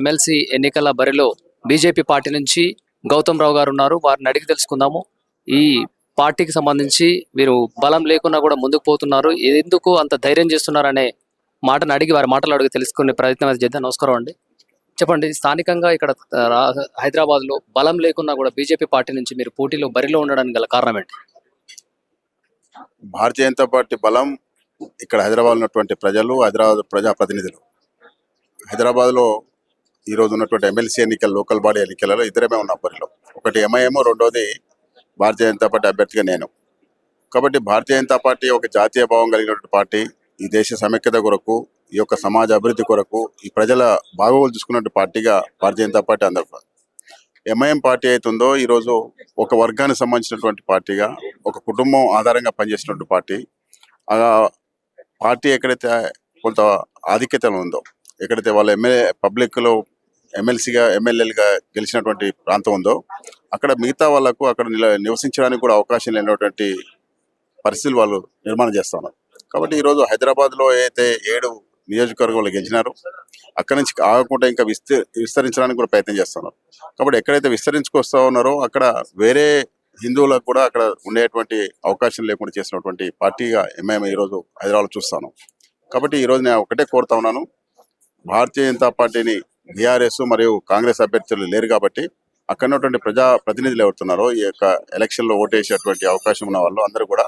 MLC ఎన్నికల బరిలో BJP party నుంచి గౌతమ్ రావు గారు ఉన్నారు. వారిని అడిగి తెలుసుకుందాము. ఈ పార్టీకి సంబంధించి మీరు బలం లేకున్నా కూడా ముందుకు పోతున్నారు. ఎందుకు అంత ధైర్యం చేస్తున్నారు అనే మాటను అడిగి వారి మాటలు అడిగి తెలుసుకునే ప్రయత్నం అయితే చేద్దాం. నమస్కారం అండి. చెప్పండి స్థానికంగా ఇక్కడ హైదరాబాద్లో బలం లేకున్నా కూడా బీజేపీ పార్టీ నుంచి మీరు పోటీలో బరిలో ఉండడానికి గల కారణం ఏంటి? భారతీయ జనతా పార్టీ బలం ఇక్కడ హైదరాబాద్ ఉన్నటువంటి ప్రజలు హైదరాబాద్ ప్రజాప్రతినిధులు. హైదరాబాద్లో ఈరోజు ఉన్నటువంటి ఎమ్మెల్సీ ఎన్నికల లోకల్ బాడీ ఎన్నికలలో ఇద్దరమే ఉన్నాం బరిలో ఒకటి ఎంఐఎం రెండోది భారతీయ జనతా పార్టీ అభ్యర్థిగా నేను. కాబట్టి భారతీయ జనతా పార్టీ ఒక జాతీయ భావం కలిగినటువంటి పార్టీ. ఈ దేశ సమైక్యత కొరకు ఈ యొక్క సమాజ అభివృద్ధి కొరకు ఈ ప్రజల బాగోగులు చూసుకున్నట్టు పార్టీగా భారతీయ జనతా పార్టీ అందరు ఎంఐఎం పార్టీ అవుతుందో ఈరోజు ఒక వర్గానికి సంబంధించినటువంటి పార్టీగా ఒక కుటుంబం ఆధారంగా పనిచేసినటువంటి పార్టీ. అలా పార్టీ ఎక్కడైతే కొంత ఆధిక్యతలో ఉందో ఎక్కడైతే వాళ్ళ ఎమ్మెల్యే పబ్లిక్లో ఎమ్మెల్సీగా ఎమ్మెల్యేలుగా గెలిచినటువంటి ప్రాంతం ఉందో అక్కడ మిగతా వాళ్ళకు అక్కడ నిల నివసించడానికి కూడా అవకాశం లేనటువంటి పరిస్థితులు వాళ్ళు నిర్మాణం చేస్తున్నారు. కాబట్టి ఈరోజు హైదరాబాద్లో అయితే ఏడు నియోజకవర్గాలు గెలిచినారు అక్కడ నుంచి ఆగకుండా ఇంకా విస్తీ విస్తరించడానికి కూడా ప్రయత్నం చేస్తున్నారు. కాబట్టి ఎక్కడైతే విస్తరించుకొస్తా ఉన్నారో అక్కడ వేరే హిందువులకు కూడా అక్కడ ఉండేటువంటి అవకాశం లేకుండా చేసినటువంటి పార్టీగా ఎంఐఎం ఈరోజు హైదరాబాద్ చూస్తాను. కాబట్టి ఈరోజు నేను ఒకటే కోరుతా ఉన్నాను. భారతీయ జనతా పార్టీని బీఆర్ఎస్ మరియు కాంగ్రెస్ అభ్యర్థులు లేరు కాబట్టి అక్కడ ఉన్నటువంటి ప్రజా ప్రతినిధులు ఎవరుతున్నారో ఈ యొక్క ఎలక్షన్లో ఓటేసేటువంటి అవకాశం ఉన్న వాళ్ళు అందరూ కూడా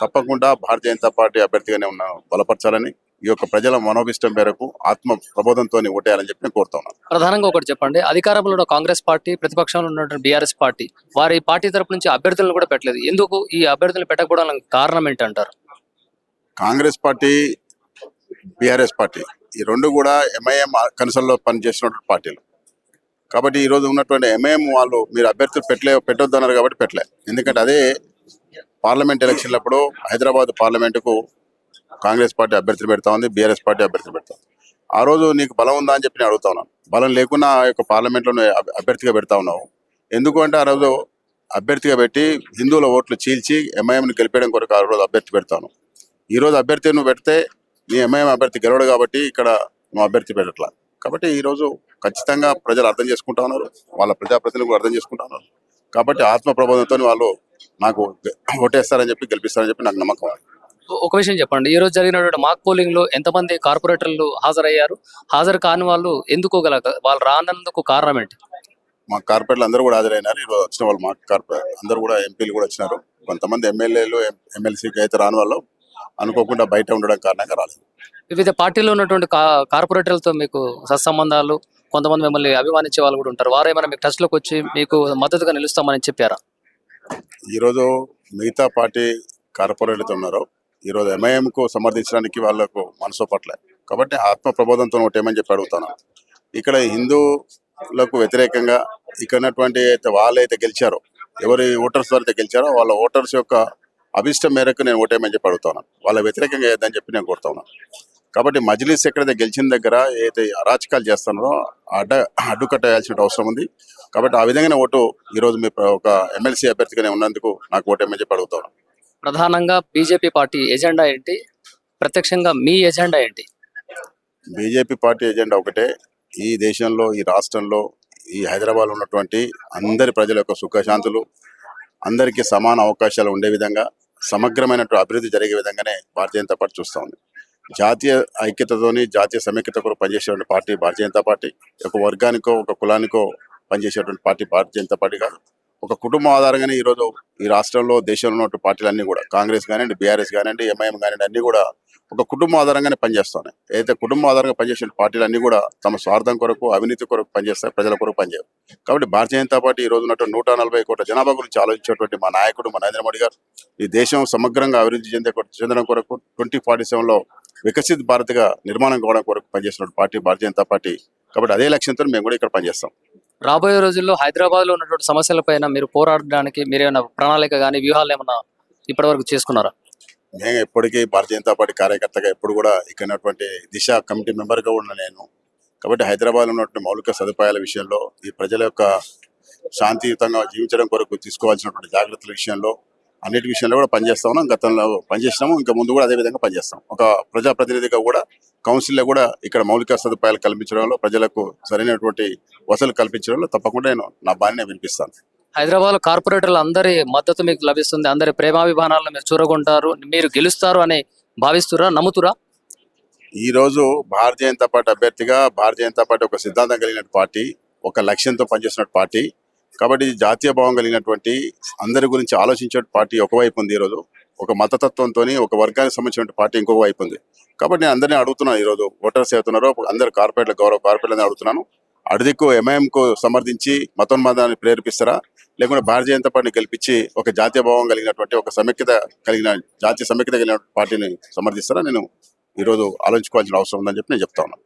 తప్పకుండా భారతీయ జనతా పార్టీ అభ్యర్థిగానే ఉన్న బలపరచాలని ఈ యొక్క ప్రజల మనోభిష్టం మేరకు ఆత్మ ప్రబోధంతో ఓటేయాలని చెప్పి నేను కోరుతా ఉన్నాను. ప్రధానంగా ఒకటి చెప్పండి. అధికారంలో ఉన్న కాంగ్రెస్ పార్టీ ప్రతిపక్షంలో ఉన్నటువంటి బీఆర్ఎస్ పార్టీ వారి పార్టీ తరపు నుంచి అభ్యర్థులను కూడా పెట్టలేదు. ఎందుకు ఈ అభ్యర్థులను పెట్టకపోవడానికి కారణం ఏంటంటారు? Congress party BRS party. ఈ రెండు కూడా ఎంఐఎం కన్సల్లో పనిచేసినటువంటి పార్టీలు. కాబట్టి ఈ రోజు ఉన్నటువంటి ఎంఐఎం వాళ్ళు మీరు అభ్యర్థులు పెట్టలే పెట్టొద్దన్నారు కాబట్టి పెట్టలే. ఎందుకంటే అదే పార్లమెంట్ ఎలక్షన్లప్పుడు హైదరాబాద్ పార్లమెంటుకు కాంగ్రెస్ పార్టీ అభ్యర్థులు పెడతా ఉంది బీఆర్ఎస్ పార్టీ అభ్యర్థులు పెడతా ఆ రోజు నీకు బలం ఉందా అని చెప్పి నేను అడుగుతా ఉన్నాను. బలం లేకున్నా ఆ యొక్క పార్లమెంట్లో అభ్యర్థిగా పెడతా ఉన్నావు. ఎందుకు అంటే ఆ రోజు అభ్యర్థిగా పెట్టి హిందువుల ఓట్లు చీల్చి ఎంఐఎంని గెలిపేయడం కొరకు ఆ రోజు అభ్యర్థి పెడతాను. ఈ రోజు అభ్యర్థి నువ్వు పెడితే నీ ఎంఐఎం అభ్యర్థి గెలవడు కాబట్టి ఇక్కడ నువ్వు అభ్యర్థి పెట్టట్లా కాబట్టి ఈ రోజు ఖచ్చితంగా ప్రజలు అర్థం చేసుకుంటా ఉన్నారు. వాళ్ళ ప్రజాప్రతినిధులు కూడా అర్థం చేసుకుంటా ఉన్నారు. కాబట్టి ఆత్మ ప్రబోధంతో వాళ్ళు నాకు ఓటేస్తారని చెప్పి గెలిపిస్తారని చెప్పి నాకు నమ్మకం. ఒక విషయం చెప్పండి. ఈ రోజు జరిగినటువంటి మాక్ పోలింగ్లో ఎంతమంది కార్పొరేటర్లు హాజరయ్యారు? హాజరు కాని వాళ్ళు ఎందుకు గల వాళ్ళు రానందుకు కారణం ఏంటి? మా కార్పొరేట్లు అందరూ కూడా హాజరైనారు. ఈరోజు వచ్చిన వాళ్ళు మా కార్పొరేట్ అందరూ కూడా ఎంపీలు కూడా వచ్చినారు. కొంతమంది ఎమ్మెల్యేలు ఎమ్మెల్సీకి అయితే రాని వాళ్ళు అనుకోకుండా బయట ఉండడం కారణంగా రాలేదు. వివిధ పార్టీలో ఉన్నటువంటి కార్పొరేటర్లతో మీకు సత్సంబంధాలు కొంతమంది మిమ్మల్ని అభిమానించే వాళ్ళు కూడా ఉంటారు. వారు ఏమైనా మీకు టచ్లోకి వచ్చి మీకు మద్దతుగా నిలుస్తామని చెప్పారా? ఈరోజు మిగతా పార్టీ కార్పొరేట్లతో ఉన్నారు. ఈరోజు ఎంఐఎంకు సమర్థించడానికి వాళ్ళకు మనసు పట్లే కాబట్టి ఆత్మ ప్రబోధంతో ఒకటేమని చెప్పి అడుగుతాను. ఇక్కడ హిందువులకు వ్యతిరేకంగా ఇక్కడ ఉన్నటువంటి అయితే వాళ్ళైతే గెలిచారో ఎవరి ఓటర్స్ అయితే గెలిచారో వాళ్ళ ఓటర్స్ యొక్క అభిష్టం మేరకు నేను ఓటేమని చెప్పి అడుగుతాను. వాళ్ళ వ్యతిరేకంగా ఏదని చెప్పి నేను కోరుతా ఉన్నాను. కాబట్టి మజ్లిస్ ఎక్కడైతే గెలిచిన దగ్గర ఏదైతే అరాచకాలు చేస్తున్నారో అడ్డ అడ్డుకట్ట వేయాల్సిన అవసరం ఉంది. కాబట్టి ఆ విధంగానే ఓటు ఈరోజు మీ ఒక ఎమ్మెల్సీ అభ్యర్థిగానే ఉన్నందుకు నాకు ఓటేమని చెప్పి అడుగుతాను ప్రధానంగా బీజేపీ పార్టీ ఎజెండా ఏంటి? ప్రత్యక్షంగా మీ ఎజెండా ఏంటి? బీజేపీ పార్టీ ఎజెండా ఒకటే. ఈ దేశంలో ఈ రాష్ట్రంలో ఈ హైదరాబాద్ ఉన్నటువంటి అందరి ప్రజల యొక్క సుఖశాంతులు అందరికీ సమాన అవకాశాలు ఉండే విధంగా సమగ్రమైనటువంటి అభివృద్ధి జరిగే విధంగానే భారతీయ జనతా పార్టీ చూస్తూ ఉంది. జాతీయ ఐక్యతతోని జాతీయ సమైక్యత కొరకు పనిచేసేటువంటి పార్టీ భారతీయ జనతా పార్టీ. ఒక వర్గానికో ఒక కులానికో పనిచేసేటువంటి పార్టీ భారతీయ జనతా పార్టీ కాదు. ఒక కుటుంబం ఆధారంగానే ఈరోజు ఈ రాష్ట్రంలో దేశంలో ఉన్నటువంటి పార్టీలన్నీ కూడా కాంగ్రెస్ కానివ్వండి బీఆర్ఎస్ కానివ్వండి ఎంఐఎం కానివ్వండి అన్ని కూడా ఒక కుటుంబం ఆధారంగానే పనిచేస్తున్నాయి. ఏదైతే కుటుంబం ఆధారంగా పనిచేసే పార్టీలు అన్ని కూడా తమ స్వార్థం కొరకు అవినీతి కొరకు పనిచేస్తాయి ప్రజల కొరకు పనిచేయవు. కాబట్టి భారతీయ జనతా పార్టీ ఈ రోజు ఉన్నటువంటి నూట నలభై కోట్ల జనాభా గురించి ఆలోచించేటువంటి మా నాయకుడు మా నరేంద్ర మోడీ గారు ఈ దేశం సమగ్రంగా అభివృద్ధి చెందే చెందడం కొరకు ట్వంటీ ఫార్టీ సెవెన్లో వికసిత్ భారత్గా నిర్మాణం కావడం కొరకు పనిచేస్తున్న పార్టీ భారతీయ జనతా పార్టీ. కాబట్టి అదే లక్ష్యంతో మేము కూడా ఇక్కడ పనిచేస్తాం. రాబోయే రోజుల్లో హైదరాబాద్లో ఉన్నటువంటి సమస్యలపైన మీరు పోరాడడానికి మీరు ఏమైనా ప్రణాళిక కానీ వ్యూహాలు ఏమైనా ఇప్పటివరకు చేసుకున్నారా? నేను ఎప్పటికీ భారతీయ జనతా పార్టీ కార్యకర్తగా ఎప్పుడు కూడా ఇక్కడ దిశ కమిటీ మెంబర్గా ఉన్న నేను. కాబట్టి హైదరాబాద్ ఉన్నటువంటి మౌలిక సదుపాయాల విషయంలో ఈ ప్రజల యొక్క శాంతియుతంగా జీవించడం కొరకు తీసుకోవాల్సినటువంటి జాగ్రత్తల విషయంలో అన్నిటి విషయంలో కూడా పనిచేస్తా ఉన్నాం. గతంలో పనిచేసినాము ఇంకా ముందు కూడా అదే విధంగా పనిచేస్తాం. ఒక ప్రజాప్రతినిధిగా కూడా కౌన్సిల్లో కూడా ఇక్కడ మౌలిక సదుపాయాలు కల్పించడంలో ప్రజలకు సరైనటువంటి వసతులు కల్పించడంలో తప్పకుండా నేను నా బాధ్యత వినిపిస్తాను. హైదరాబాద్ కార్పొరేటర్లు అందరి మద్దతు మీకు లభిస్తుంది. అందరి ప్రేమాభిమానాలను మీరు చూరగొంటారు. మీరు గెలుస్తారు అని భావిస్తురా నమ్ముతురా ఈ రోజు భారతీయ జనతా పార్టీ అభ్యర్థిగా భారతీయ జనతా పార్టీ ఒక సిద్ధాంతం కలిగిన పార్టీ ఒక లక్ష్యంతో పనిచేస్తున్న పార్టీ కాబట్టి జాతీయ భావం కలిగినటువంటి అందరి గురించి ఆలోచించే పార్టీ ఒకవైపు ఉంది ఈరోజు. ఒక మతతత్వంతో ఒక వర్గానికి సంబంధించిన పార్టీ ఇంకొక వైపు ఉంది. కాబట్టి నేను అందరినీ అడుగుతున్నాను ఈరోజు. ఓటర్స్ అవుతున్నారో అందరు కార్పొరేట్ల గౌరవ కార్పొరేట్లని అడుగుతున్నాను. అడిదికు ఎంఐఎం కు సమర్థించి మతోన్మాదాన్ని ప్రేరేపిస్తారా? లేకుంటే భారతీయ జనతా పార్టీని గెలిపించి ఒక జాతీయ భావం కలిగినటువంటి ఒక సమైక్యత కలిగిన జాతీయ సమైక్యత కలిగిన పార్టీని సమర్థిస్తారా? నేను ఈరోజు ఆలోచించుకోవాల్సిన అవసరం ఉందని చెప్పి నేను చెప్తా ఉన్నాను